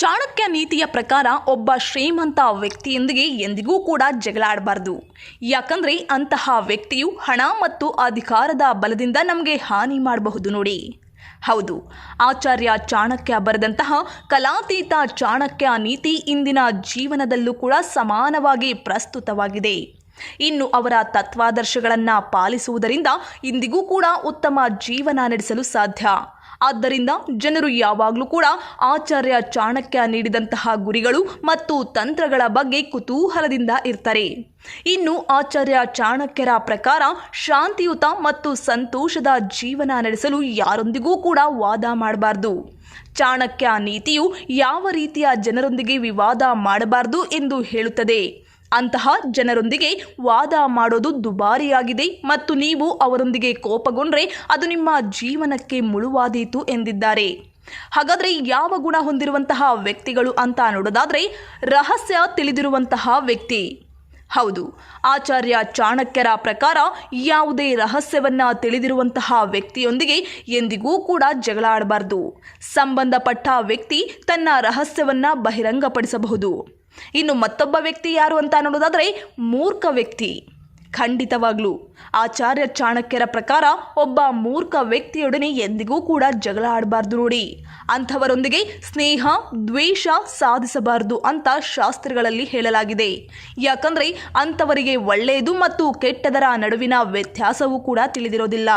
ಚಾಣಕ್ಯ ನೀತಿಯ ಪ್ರಕಾರ ಒಬ್ಬ ಶ್ರೀಮಂತ ವ್ಯಕ್ತಿಯೊಂದಿಗೆ ಎಂದಿಗೂ ಕೂಡ ಜಗಳಾಡಬಾರ್ದು. ಯಾಕಂದರೆ ಅಂತಹ ವ್ಯಕ್ತಿಯು ಹಣ ಮತ್ತು ಅಧಿಕಾರದ ಬಲದಿಂದ ನಮಗೆ ಹಾನಿ ಮಾಡಬಹುದು ನೋಡಿ. ಹೌದು, ಆಚಾರ್ಯ ಚಾಣಕ್ಯ ಬರೆದಂತಹ ಕಲಾತೀತ ಚಾಣಕ್ಯ ನೀತಿ ಇಂದಿನ ಜೀವನದಲ್ಲೂ ಕೂಡ ಸಮಾನವಾಗಿ ಪ್ರಸ್ತುತವಾಗಿದೆ. ಇನ್ನು ಅವರ ತತ್ವಾದರ್ಶಗಳನ್ನು ಪಾಲಿಸುವುದರಿಂದ ಇಂದಿಗೂ ಕೂಡ ಉತ್ತಮ ಜೀವನ ನಡೆಸಲು ಸಾಧ್ಯ. ಆದ್ದರಿಂದ ಜನರು ಯಾವಾಗಲೂ ಕೂಡ ಆಚಾರ್ಯ ಚಾಣಕ್ಯ ನೀಡಿದಂತಹ ಗುರಿಗಳು ಮತ್ತು ತಂತ್ರಗಳ ಬಗ್ಗೆ ಕುತೂಹಲದಿಂದ ಇರ್ತಾರೆ. ಇನ್ನು ಆಚಾರ್ಯ ಚಾಣಕ್ಯರ ಪ್ರಕಾರ ಶಾಂತಿಯುತ ಮತ್ತು ಸಂತೋಷದ ಜೀವನ ನಡೆಸಲು ಯಾರೊಂದಿಗೂ ಕೂಡ ವಾದ ಮಾಡಬಾರ್ದು. ಚಾಣಕ್ಯ ನೀತಿಯು ಯಾವ ರೀತಿಯ ಜನರೊಂದಿಗೆ ವಿವಾದ ಮಾಡಬಾರದು ಎಂದು ಹೇಳುತ್ತದೆ. ಅಂತಹ ಜನರೊಂದಿಗೆ ವಾದ ಮಾಡೋದು ದುಬಾರಿಯಾಗಿದೆ ಮತ್ತು ನೀವು ಅವರೊಂದಿಗೆ ಕೋಪಗೊಂಡ್ರೆ ಅದು ನಿಮ್ಮ ಜೀವನಕ್ಕೆ ಮುಳುವಾದೀತು ಎಂದಿದ್ದಾರೆ. ಹಾಗಾದರೆ ಯಾವ ಗುಣ ಹೊಂದಿರುವಂತಹ ವ್ಯಕ್ತಿಗಳು ಅಂತ ನೋಡೋದಾದರೆ ರಹಸ್ಯ ತಿಳಿದಿರುವಂತಹ ವ್ಯಕ್ತಿ. ಹೌದು, ಆಚಾರ್ಯ ಚಾಣಕ್ಯರ ಪ್ರಕಾರ ಯಾವುದೇ ರಹಸ್ಯವನ್ನ ತಿಳಿದಿರುವಂತಹ ವ್ಯಕ್ತಿಯೊಂದಿಗೆ ಎಂದಿಗೂ ಕೂಡ ಜಗಳ ಆಡಬಾರ್ದು ಸಂಬಂಧಪಟ್ಟ ವ್ಯಕ್ತಿ ತನ್ನ ರಹಸ್ಯವನ್ನ ಬಹಿರಂಗಪಡಿಸಬಹುದು. ಇನ್ನು ಮತ್ತೊಬ್ಬ ವ್ಯಕ್ತಿ ಯಾರು ಅಂತ ನೋಡೋದಾದರೆ ಮೂರ್ಖ ವ್ಯಕ್ತಿ. ಖಂಡಿತವಾಗ್ಲೂ, ಆಚಾರ್ಯ ಚಾಣಕ್ಯರ ಪ್ರಕಾರ ಒಬ್ಬ ಮೂರ್ಖ ವ್ಯಕ್ತಿಯೊಡನೆ ಎಂದಿಗೂ ಕೂಡ ಜಗಳ ಆಡಬಾರ್ದು ನೋಡಿ. ಅಂಥವರೊಂದಿಗೆ ಸ್ನೇಹ, ದ್ವೇಷ ಸಾಧಿಸಬಾರದು ಅಂತ ಶಾಸ್ತ್ರಗಳಲ್ಲಿ ಹೇಳಲಾಗಿದೆ. ಯಾಕಂದರೆ ಅಂಥವರಿಗೆ ಒಳ್ಳೆಯದು ಮತ್ತು ಕೆಟ್ಟದರ ನಡುವಿನ ವ್ಯತ್ಯಾಸವೂ ಕೂಡ ತಿಳಿದಿರೋದಿಲ್ಲ.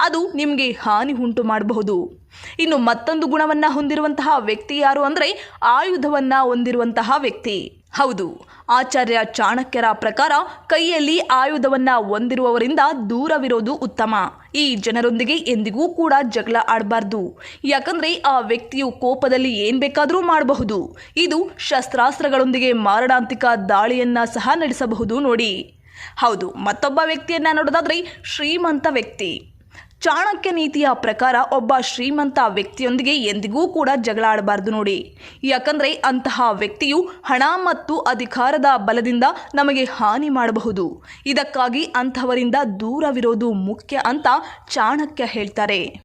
ಅದು ನಿಮಗೆ ಹಾನಿ ಉಂಟು ಮಾಡಬಹುದು. ಇನ್ನು ಮತ್ತೊಂದು ಗುಣವನ್ನ ಹೊಂದಿರುವಂತಹ ವ್ಯಕ್ತಿ ಯಾರು ಅಂದರೆ ಆಯುಧವನ್ನ ಹೊಂದಿರುವಂತಹ ವ್ಯಕ್ತಿ. ಹೌದು, ಆಚಾರ್ಯ ಚಾಣಕ್ಯರ ಪ್ರಕಾರ ಕೈಯಲ್ಲಿ ಆಯುಧವನ್ನು ಹೊಂದಿರುವವರಿಂದ ದೂರವಿರೋದು ಉತ್ತಮ. ಈ ಜನರೊಂದಿಗೆ ಎಂದಿಗೂ ಕೂಡ ಜಗಳ ಆಡಬಾರ್ದು. ಯಾಕಂದ್ರೆ ಆ ವ್ಯಕ್ತಿಯು ಕೋಪದಲ್ಲಿ ಏನ್ ಬೇಕಾದರೂ ಮಾಡಬಹುದು. ಇದು ಶಸ್ತ್ರಾಸ್ತ್ರಗಳೊಂದಿಗೆ ಮಾರಣಾಂತಿಕ ದಾಳಿಯನ್ನ ಸಹ ನಡೆಸಬಹುದು ನೋಡಿ. ಹೌದು, ಮತ್ತೊಬ್ಬ ವ್ಯಕ್ತಿಯನ್ನ ನೋಡೋದಾದ್ರೆ ಶ್ರೀಮಂತ ವ್ಯಕ್ತಿ. ಚಾಣಕ್ಯ ನೀತಿಯ ಪ್ರಕಾರ ಒಬ್ಬ ಶ್ರೀಮಂತ ವ್ಯಕ್ತಿಯೊಂದಿಗೆ ಎಂದಿಗೂ ಕೂಡ ಜಗಳ ಆಡಬಾರ್ದು ನೋಡಿ. ಯಾಕಂದರೆ ಅಂತಹ ವ್ಯಕ್ತಿಯು ಹಣ ಮತ್ತು ಅಧಿಕಾರದ ಬಲದಿಂದ ನಮಗೆ ಹಾನಿ ಮಾಡಬಹುದು. ಇದಕ್ಕಾಗಿ ಅಂಥವರಿಂದ ದೂರವಿರೋದು ಮುಖ್ಯ ಅಂತ ಚಾಣಕ್ಯ ಹೇಳ್ತಾರೆ.